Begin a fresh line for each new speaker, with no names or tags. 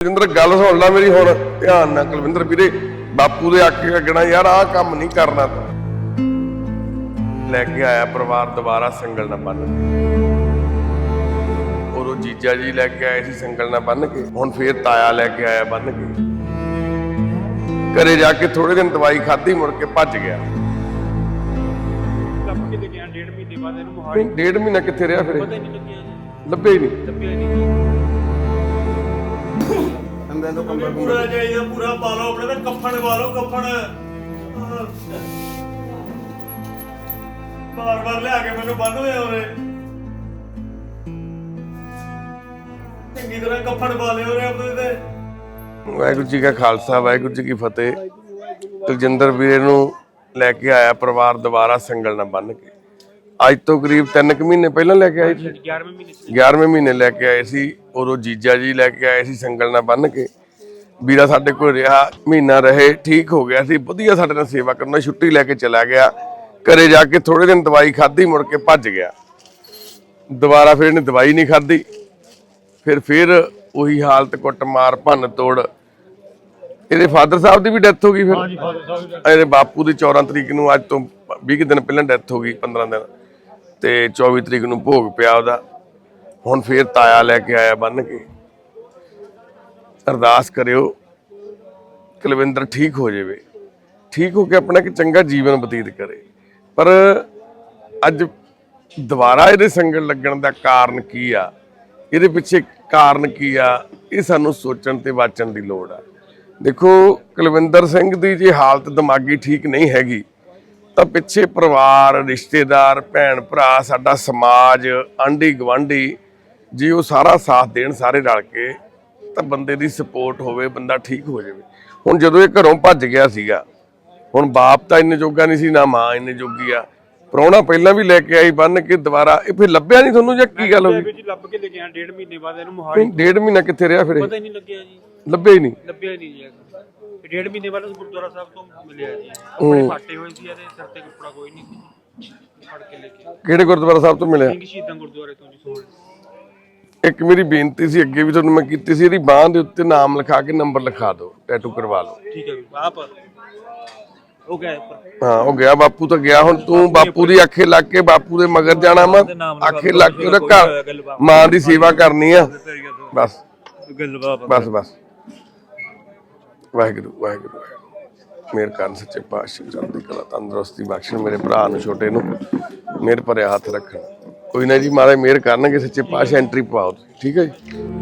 ਕੁਲਵਿੰਦਰ ਗੱਲ ਸੁਣ ਲੈ ਮੇਰੀ ਹੁਣ। ਧਿਆਨ ਨਾਲ ਕੁਲਵਿੰਦਰ ਵੀਰੇ ਬਾਪੂ ਦੇ ਆਖੇ ਲੱਗਣਾ ਯਾਰ ਆਹ ਕੰਮ ਨਹੀਂ ਕਰਨਾ ਤੂੰ। ਲੈ ਕੇ ਆਇਆ ਪਰਿਵਾਰ ਦੁਬਾਰਾ ਸੰਗਲ ਨਾ ਬੰਨ ਉਦੋਂ ਜੀਜਾ ਜੀ ਲੈ ਕੇ ਆਏ ਸੀ ਸੰਗਲ ਨਾ ਬੰਨ ਕੇ। ਹੁਣ ਫੇਰ ਤਾਇਆ ਲੈ ਕੇ ਆਇਆ ਬੰਨ ਕੇ। ਘਰੇ ਜਾ ਕੇ ਥੋੜੇ ਦਿਨ ਦਵਾਈ ਖਾਧੀ ਮੁੜ ਕੇ ਭੱਜ ਗਿਆ।
ਲੱਭ ਕੇ ਗਿਆ ਡੇਢ ਮਹੀਨੇ ਬਾਅਦ ਇਹਨੂੰ ਮੋਹਾਲੀ।
ਡੇਢ ਮਹੀਨਾ ਕਿੱਥੇ ਰਿਹਾ ਫਿਰ?
ਪਤਾ ਨਹੀਂ ਲੱਗਿਆ
ਲੱਭੇ ਹੀ ਨਹੀਂ।
ਲੱਭਿਆ ਨਹੀਂ।
ਅੰਦਰ ਤੋਂ ਕੰਬਲ
ਪੂਰਾ ਚਾਹੀਦਾ ਪੂਰਾ ਪਾ ਲਓ ਆਪਣੇ ਤੇ ਕੱਫਣ ਪਾ ਲਓ ਕੱਫਣ। ਬਾਰ ਬਾਰ ਲਿਆ ਕੇ ਮੈਨੂੰ ਬੰਨ ਹੋਇਆ ਉਰੇ। ਚੰਗੀ ਤਰ੍ਹਾਂ ਕੱਫਣ ਪਾ ਲਿਓ ਉਰੇ ਆਪਣੇ ਤੇ।
ਵਾਹਿਗੁਰੂ ਜੀ ਕਾ ਖਾਲਸਾ ਵਾਹਿਗੁਰੂ ਜੀ ਕੀ ਫਤਿਹ। ਕੁਲਜਿੰਦਰ ਵੀਰੇ ਨੂੰ ਲੈ ਕੇ ਆਇਆ ਪਰਿਵਾਰ ਦੁਬਾਰਾ ਸੰਗਲ ਨਾਲ ਬੰਨ ਕੇ। ਅੱਜ ਤੋਂ ਕਰੀਬ 3 ਕੁ ਮਹੀਨੇ ਪਹਿਲਾਂ ਲੈ ਕੇ ਆਏ ਸੀ।
11ਵੇਂ ਮਹੀਨੇ ਚ
11ਵੇਂ ਮਹੀਨੇ ਲੈ ਕੇ ਆਏ ਸੀ। ਉਦੋਂ ਜੀਜਾ ਜੀ ਲੈ ਕੇ ਆਏ ਸੀ ਸੰਗਲ ਨਾਲ ਬੰਨ ਕੇ। ਵੀਰਾ ਸਾਡੇ ਕੋਲ ਰਿਹਾ ਮਹੀਨਾ ਰਹੇ ਠੀਕ ਹੋ ਗਿਆ ਸੀ। ਵਧੀਆ ਸਾਡੇ ਨਾਲ ਸੇਵਾ ਕਰਨਾ ਛੁੱਟੀ ਲੈ ਕੇ ਚਲਾ ਗਿਆ। ਘਰੇ ਜਾ ਕੇ ਥੋੜੇ ਦਿਨ ਦਵਾਈ ਖਾਧੀ ਮੁੜ ਕੇ ਭੱਜ ਗਿਆ। ਦੁਬਾਰਾ ਫਿਰ ਇਹਨੇ ਦਵਾਈ ਨਹੀਂ ਖਾਧੀ। ਫਿਰ ਫਿਰ ਉਹੀ ਹਾਲਤ ਕੁੱਟ ਮਾਰ ਭੰਨ ਤੋੜ। ਇਹਦੇ ਫਾਦਰ ਸਾਹਿਬ ਦੀ ਵੀ ਡੈਥ ਹੋ ਗਈ ਫਿਰ। ਹਾਂਜੀ ਫਾਦਰ ਸਾਹਿਬ ਇਹਦੇ ਬਾਪੂ ਦੀ 14 ਤਰੀਕ ਨੂੰ ਅੱਜ ਤੋਂ 20 ਕੁ ਦਿਨ ਪਹਿਲਾਂ ਡੈਥ ਹੋ ਗਈ 15 ਦਿਨ। ਤੇ 24 ਤਰੀਕ ਨੂੰ ਭੋਗ ਪਿਆ ਉਹਦਾ। ਹੁਣ ਫੇਰ ਤਾਇਆ ਲੈ ਕੇ ਆਇਆ ਬੰਨ ਕੇ। ਅਰਦਾਸ ਕਰਿਓ ਕੁਲਵਿੰਦਰ ਠੀਕ ਹੋ ਜਾਵੇ। ਠੀਕ ਹੋ ਕੇ ਆਪਣਾ ਇੱਕ ਚੰਗਾ ਜੀਵਨ ਬਤੀਤ ਕਰੇ। ਪਰ ਅੱਜ ਦੁਬਾਰਾ ਇਹਦੇ ਸੰਗਲ ਲੱਗਣ ਦਾ ਕਾਰਨ ਕੀ ਆ? ਇਹਦੇ ਪਿੱਛੇ ਕਾਰਨ ਕੀ ਆ? ਇਹ ਸਾਨੂੰ ਸੋਚਣ ਤੇ ਵਾਚਣ ਦੀ ਲੋੜ ਆ। ਦੇਖੋ, ਕੁਲਵਿੰਦਰ ਸਿੰਘ ਦੀ ਜੇ ਹਾਲਤ ਦਿਮਾਗੀ ਠੀਕ ਨਹੀਂ ਹੈਗੀ ਤਾਂ ਪਿੱਛੇ ਪਰਿਵਾਰ ਰਿਸ਼ਤੇਦਾਰ ਭੈਣ ਭਰਾ ਸਾਡਾ ਸਮਾਜ ਆਂਢੀ ਗਵਾਂਢੀ ਜੇ ਉਹ ਸਾਰਾ ਸਾਥ ਦੇਣ ਸਾਰੇ ਰਲ ਕੇ ਤਾਂ ਬੰਦੇ ਦੀ ਸਪੋਰਟ ਹੋਵੇ ਬੰਦਾ ਠੀਕ ਹੋ ਜਾਵੇ। ਹੁਣ ਜਦੋਂ ਇਹ ਘਰੋਂ ਭੱਜ ਗਿਆ ਸੀਗਾ ਹੁਣ ਬਾਪ ਤਾਂ ਇੰਨੇ ਜੋਗਾ ਨਹੀਂ ਸੀ ਨਾ ਮਾਂ ਇੰਨੇ ਜੋਗੀ ਆ। ਪ੍ਰਾਹੁਣਾ ਪਹਿਲਾਂ ਵੀ ਲੈ ਕੇ ਆਈ ਬੰਨ ਕੇ ਦੁਬਾਰਾ ਇਹ ਫਿਰ ਲੱਭਿਆ ਨਹੀਂ ਤੁਹਾਨੂੰ ਜਾਂ ਕੀ ਗੱਲ ਹੋ ਗਈ?
ਜੀ ਲੱਭ ਕੇ ਤੇ ਗਿਆ ਡੇਢ ਮਹੀਨੇ ਬਾਅਦ ਇਹਨੂੰ ਮੋਹਾਲੀ
ਡੇਢ ਮਹੀਨਾ ਕਿੱਥੇ ਰਿਹਾ ਫਿਰ?
ਪਤਾ ਹੀ ਨਹੀਂ ਲੱਗਿਆ ਜੀ।
ਲੱਭੇ ਹੀ ਨਹੀਂ।
ਲੱਭਿਆ ਨਹੀਂ ਜੀ। ਇਹ ਡੇਢ ਮਹੀਨੇ ਬਾਅਦ ਗੁਰਦੁਆਰਾ ਸਾਹਿਬ ਤੋਂ ਮਿਲਿਆ ਜੀ। ਆਪਣੇ ਫਾਟੇ ਹੋਏ ਸੀ ਇਹਦੇ ਸਿਰ ਤੇ ਕੱਪੜਾ ਕੋਈ ਨਹੀਂ ਸੀ। ਫੜ ਕੇ ਲੈ ਕੇ
ਕਿਹੜੇ ਗੁਰਦੁਆਰਾ ਸਾਹਿਬ ਤੋਂ ਮਿਲਿਆ?
ਸਿੰਘ ਸ਼ਹੀਦਾਂ ਗੁਰਦੁਆਰੇ ਤੋਂ ਜੀ ਸੋਹਣ।
ਇੱਕ ਮੇਰੀ ਬੇਨਤੀ ਸੀ ਅੱਗੇ ਵੀ ਤੁਹਾਨੂੰ ਮੈਂ ਕੀਤੀ ਸੀ ਇਹਦੀ ਬਾਹ ਦੇ ਉੱਤੇ ਨਾਮ ਲਿਖਾ ਕੇ ਨੰਬਰ ਲਿਖਾ ਦਿਓ ਟੈਟੂ ਕਰਵਾ ਲਓ।
ਠੀਕ ਹੈ ਵੀ ਆਪ ਹੋ ਗਿਆ ਉੱਪਰ।
ਹਾਂ ਉਹ ਗਿਆ ਬਾਪੂ ਤਾਂ ਗਿਆ ਹੁਣ ਤੂੰ ਬਾਪੂ ਦੀ ਅੱਖੇ ਲੱਗ ਕੇ ਬਾਪੂ ਦੇ ਮਗਰ ਜਾਣਾ ਵਾ ਅੱਖੇ ਲੱਗ ਕੇ ਉਹਦਾ ਘਰ ਮਾਂ ਦੀ ਸੇਵਾ ਕਰਨੀ ਆ। ਬਸ।
ਗੱਲਬਾਤ
ਬਸ ਬਸ। ਵਾਹਿਗੁਰੂ ਵਾਹਿਗੁਰੂ ਵਾਹਿਗੁਰੂ। ਮੇਰ ਕਰਨ ਸੱਚੇ ਪਾਤਸ਼ਾਹ ਚੜ੍ਹਦੀ ਕਲਾ, ਤੰਦਰੁਸਤੀ, ਬਖਸ਼ਣ ਮੇਰੇ ਭਰਾ ਨੂੰ, ਛੋਟੇ ਨੂੰ। ਮੇਰ ਭਰਿਆ ਹੱਥ ਰੱਖਣ। ਕੋਈ ਨਾ ਜੀ ਮਾਰੇ ਮੇਰ ਕਰਨਗੇ, ਸੱਚੇ ਪਾਤਸ਼ਾਹ ਐਂਟਰੀ ਪਾਓ ਠੀਕ ਹੈ ਜੀ?